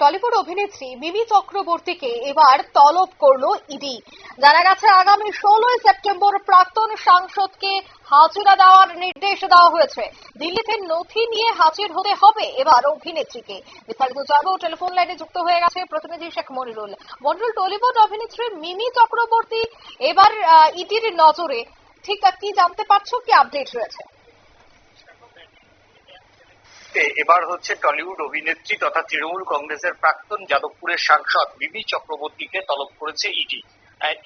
Tollywood অভিনেত্রী মিমি চক্রবর্তীকে এবার তলব করল ইডি। জানা গেছে, আগামী ষোলোই সেপ্টেম্বর প্রাক্তন সাংসদকে হাজিরা দেওয়ার নির্দেশ দেওয়া হয়েছে। দিল্লিতে নথি নিয়ে হাজির হতে হবে এবার অভিনেত্রীকে। বিস্তারিত জানব, টেলিফোন লাইনে যুক্ত হয়ে গেছে প্রতিনিধি শেখ মনিরুল। মনিরুল, টলিউড অভিনেত্রী মিমি চক্রবর্তী এবার ইডির নজরে। ঠিক কি জানতে পারছ? কি আপডেট রয়েছে? এবার হচ্ছে টলিউড অভিনেত্রী তথা তৃণমূল কংগ্রেসের প্রাক্তন যাদবপুরের সাংসদ বিবি চক্রবর্তীকে তলব করেছে ইডি।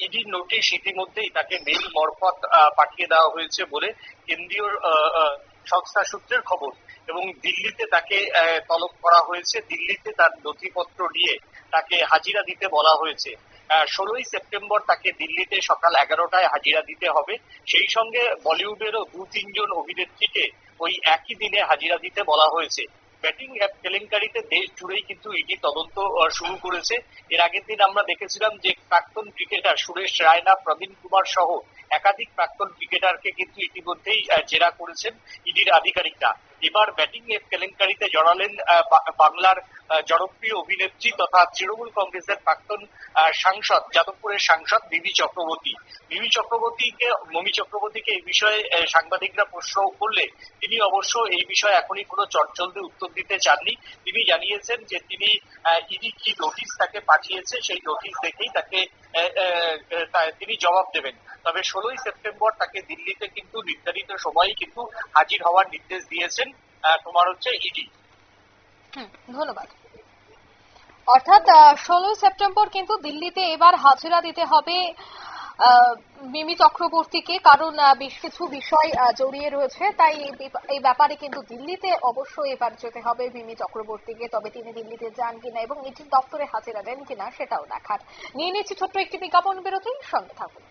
ইডির নোটিশ ইতিমধ্যেই তাকে মেইল মরফত পাঠিয়ে দেওয়া হয়েছে বলে কেন্দ্রীয় সংস্থা সূত্রের খবর। এবং দিল্লিতে তাকে তলব করা হয়েছে। দিল্লিতে তার নথিপত্র নিয়ে তাকে হাজিরা দিতে বলা হয়েছে। ষোলোই সেপ্টেম্বর তাকে দিল্লিতে সকাল এগারোটায় হাজিরা দিতে হবে। সেই সঙ্গে বলিউডেরও দু, তিনজন অভিনেত্রীকে ওই একই দিনে হাজিরা দিতে বলা হয়েছে। ব্যাটিং অ্যাপ কেলেঙ্কারিতে দেশ জুড়েই কিন্তু ইডি তদন্ত শুরু করেছে। এর আগের দিন আমরা দেখেছিলাম যে প্রাক্তন ক্রিকেটার সুরেশ রায়না প্রবীণ কুমার সহ একাধিক প্রাক্তন ক্রিকেটারকে কিন্তু ইতিমধ্যেই জেরা করেছেন ইডির আধিকারিকরা। এবার ব্যাটিং অ্যাপ কেলেঙ্কারিতে জড়ালেন বাংলার জনপ্রিয় অভিনেত্রী তথা তৃণমূল কংগ্রেসের প্রাক্তন সাংসদ, যাদবপুরের সাংসদ বিবি চক্রবর্তী। বিবি চক্রবর্তীকে, মমি চক্রবর্তীকে এই বিষয়ে সাংবাদিকরা প্রশ্ন করলে তিনি অবশ্য এই বিষয়ে এখনই কোনো চটচলতে উত্তর দিতে চাননি। তিনি জানিয়েছেন যে তিনি ইডি কি নোটিশ তাকে পাঠিয়েছে, সেই নোটিশ দেখেই তাকে তিনি জবাব দেবেন। তবে ষোলোই সেপ্টেম্বর তাকে দিল্লিতে কিন্তু নির্ধারিত সময়ে কিন্তু হাজির হওয়ার নির্দেশ দিয়েছেন তোমার হচ্ছে ইডি। হুম, ধন্যবাদ। অর্থাৎ ষোলোই সেপ্টেম্বর কিন্তু দিল্লিতে এবার হাজিরা দিতে হবে মিমি চক্রবর্তীকে কারণ বেশ কিছু বিষয় জড়িয়ে রয়েছে। তাই এই ব্যাপারে কিন্তু দিল্লিতে অবশ্যই এবার যেতে হবে মিমি চক্রবর্তীকে তবে তিনি দিল্লিতে যান কিনা এবং ইটির দপ্তরে হাজিরা দেন কিনা সেটাও দেখার। নিয়ে নিচ্ছি ছোট্ট একটি বিজ্ঞাপন বিরতি সঙ্গে থাকুন।